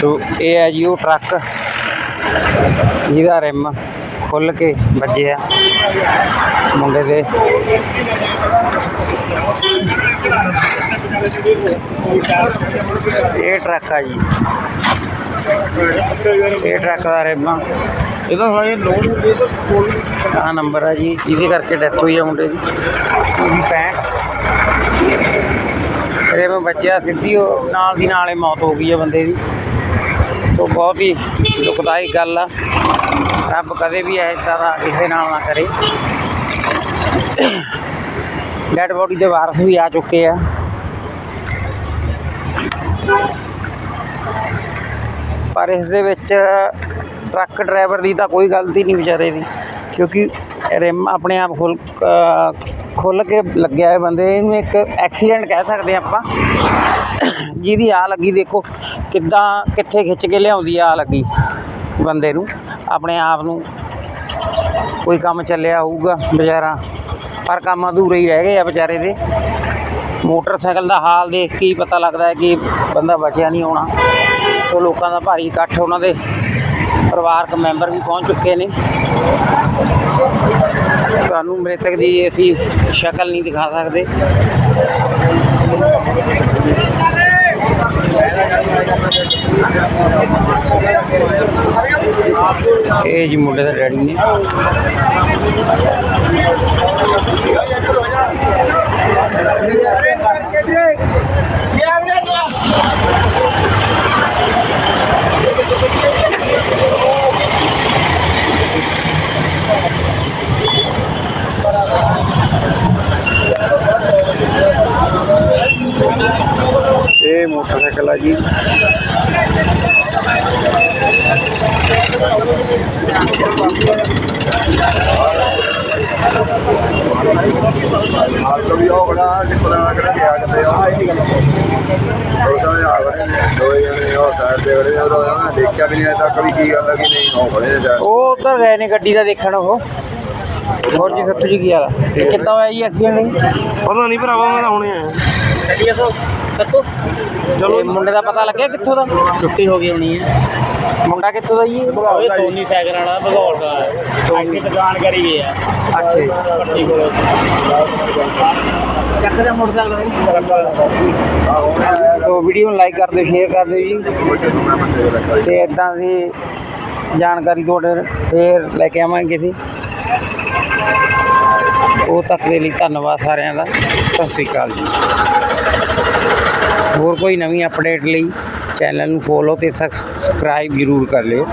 ਸੋ ਇਹ ਹੈ ਜੀ ਉਹ ਟਰੱਕ ਜਿਹਦਾ ਰਿਮ ਖੁੱਲ ਕੇ ਵੱਜਿਆ ਮੁੰਡੇ ਦੇ। ਇਹ ਟਰੱਕ ਆ ਜੀ। ਇਹ ਟਰੱਕ ਦਾ ਰਿਮ। ਇਹਦਾ ਹਾਏ ਲੋਡ ਹੋ ਗਈ ਤਾਂ ਕੋਲ ਆ ਨੰਬਰ ਆ ਜੀ ਜਿਹਦੇ ਕਰਕੇ ਡੈਥ ਹੋਈ ਆ ਮੁੰਡੇ ਦੀ। ਉਹਦੀ 65 ਰਿਮ ਬੱਚਿਆ ਸਿੱਧੀ ਉਹ ਨਾਲ ਦੀ ਨਾਲੇ ਮੌਤ ਹੋ ਗਈ ਆ ਬੰਦੇ ਦੀ। ਸੋ ਬਹੁਤ ਹੀ ਦੁਖਦਾਈ ਗੱਲ ਆ। ਰੱਬ ਕਦੇ ਵੀ ਐਸਾ ਤਰ੍ਹਾਂ ਕਿਸੇ ਨਾਲ ਨਾ ਕਰੇ। ਡੈਡ ਬੋਡੀ ਦੇ ਵਾਰਸ ਵੀ ਆ ਚੁੱਕੇ ਆ। ਪਰ ਇਸ ਦੇ ਵਿੱਚ ਟਰੱਕ ਡਰਾਈਵਰ ਦੀ ਤਾਂ ਕੋਈ ਗਲਤੀ ਨਹੀਂ ਵਿਚਾਰੇ ਦੀ, ਕਿਉਂਕਿ ਰਿਮ ਆਪਣੇ ਆਪ ਖੁੱਲ ਖੁੱਲ ਕੇ ਲੱਗਿਆ ਹੈ ਬੰਦੇ ਇਹਨੂੰ ਇੱਕ ਐਕਸੀਡੈਂਟ ਕਹਿ ਸਕਦੇ ਹਾਂ ਆਪਾਂ। ਜਿਹਦੀ ਆ ਲੱਗੀ ਦੇਖੋ, ਕਿੱਦਾਂ, ਕਿੱਥੇ ਖਿੱਚ ਕੇ ਲਿਆਉਂਦੀ ਆ ਲੱਗੀ ਬੰਦੇ ਨੂੰ, ਆਪਣੇ ਆਪ ਨੂੰ। ਕੋਈ ਕੰਮ ਚੱਲਿਆ ਹੋਊਗਾ ਵਿਚਾਰਾ ਪਰ ਕੰਮ ਅਧੂਰੇ ਹੀ ਰਹਿ ਗਏ ਆ ਵਿਚਾਰੇ ਦੇ। ਮੋਟਰਸਾਈਕਲ ਦਾ ਹਾਲ ਦੇਖ ਕੇ ਹੀ ਪਤਾ ਲੱਗਦਾ ਹੈ ਕਿ ਬੰਦਾ ਬਚਿਆ ਨਹੀਂ ਹੋਣਾ। ਸੋ ਲੋਕਾਂ ਦਾ ਭਾਰੀ ਇਕੱਠ ਉਹਨਾਂ ਦੇ ਪਰਿਵਾਰਕ ਮੈਂਬਰ ਵੀ ਪਹੁੰਚ ਚੁੱਕੇ ਨੇ। ਤੁਹਾਨੂੰ ਮ੍ਰਿਤਕ ਦੀ ਅਸੀਂ ਸ਼ਕਲ ਨਹੀਂ ਦਿਖਾ ਸਕਦੇ। ਇਹ ਜੀ ਮੁੰਡੇ ਦਾ ਡੈਡੀ ਨੇ। ਇਹ ਮੋਟਰਸਾਈਕਲ ਆ ਜੀ। ਹਾਲ ਵੀ ਉਹ ਬੜਾ ਜਿਪਰਾ ਕਰ ਕੇ ਆ ਜਾਂਦੇ ਆ ਇਹ ਗੱਲ ਆ ਗਏ ਦੋ ਜਣੇ ਉਹ ਸਾਈਡ ਤੇ ਖੜੇ ਉਹ ਉਹਨਾਂ ਦੇਖਿਆ ਵੀ ਨਹੀਂ ਅਜੇ ਤੱਕ ਵੀ ਕੀ ਗੱਲ ਹੈ ਕਿ ਨਹੀਂ ਉਹ ਖੜੇ ਨੇ ਉਹ ਉਧਰ ਗਏ ਨੇ ਗੱਡੀ ਦਾ ਦੇਖਣ ਉਹ। ਹੋਰ ਜੀ ਸੱਤੂ ਜੀ ਕੀ ਹਾਲ ਆ? ਕਿੱਦਾਂ ਹੋਇਆ ਜੀ ਐਕਸੀਡੈਂਟ ਪਤਾ ਨਹੀਂ ਭਰਾਵਾ, ਮੈਂ ਤਾਂ ਹੁਣੇ ਆਇਆ। ਚਲੋ ਮੁੰਡੇ ਦਾ ਪਤਾ ਲੱਗਿਆ ਕਿੱਥੋਂ ਦਾ? ਛੁੱਟੀ ਹੋ ਗਈ ਹੋਣੀ ਹੈ। ਮੁੰਡਾ ਕਿੱਥੋਂ ਦਾ ਜੀ ਇਹ? ਉਹ ਸੋਨੀ ਸਾਈਕਲ ਵਾਲਾ ਭਗੌੜ ਦਾ। ਹੈ ਇੱਥੇ ਦੁਕਾਨ ਕਰੀ ਗਈ ਹੈ ਅੱਛਾ ਜੀ। ਪੱਟੀ ਕੋਲ। ਚੱਕ ਦੇ ਮੋਟਰਸਾਈਕਲ ਸੋ ਵੀਡੀਓ ਨੂੰ ਲਾਈਕ ਕਰ ਦਿਓ ਸ਼ੇਅਰ ਕਰ ਦਿਓ ਜੀ। ਤੇ ਇਦਾਂ ਦੀ ਜਾਣਕਾਰੀ ਤੁਹਾਡੇ ਫੇਰ ਲੈ ਕੇ ਆਵਾਂਗੇ ਅਸੀਂ। ਉਹ ਤੱਕ ਦੇ ਲਈ ਧੰਨਵਾਦ ਸਾਰਿਆਂ ਦਾ। ਸਤਿ ਸ੍ਰੀ ਅਕਾਲ ਜੀ। ਹੋਰ ਕੋਈ ਨਵੀਂ ਅਪਡੇਟ ਲਈ ਚੈਨਲ ਨੂੰ ਫੋਲੋ ਤੇ ਸਬਸਕ੍ਰਾਈਬ ਜ਼ਰੂਰ ਕਰ ਲਿਓ।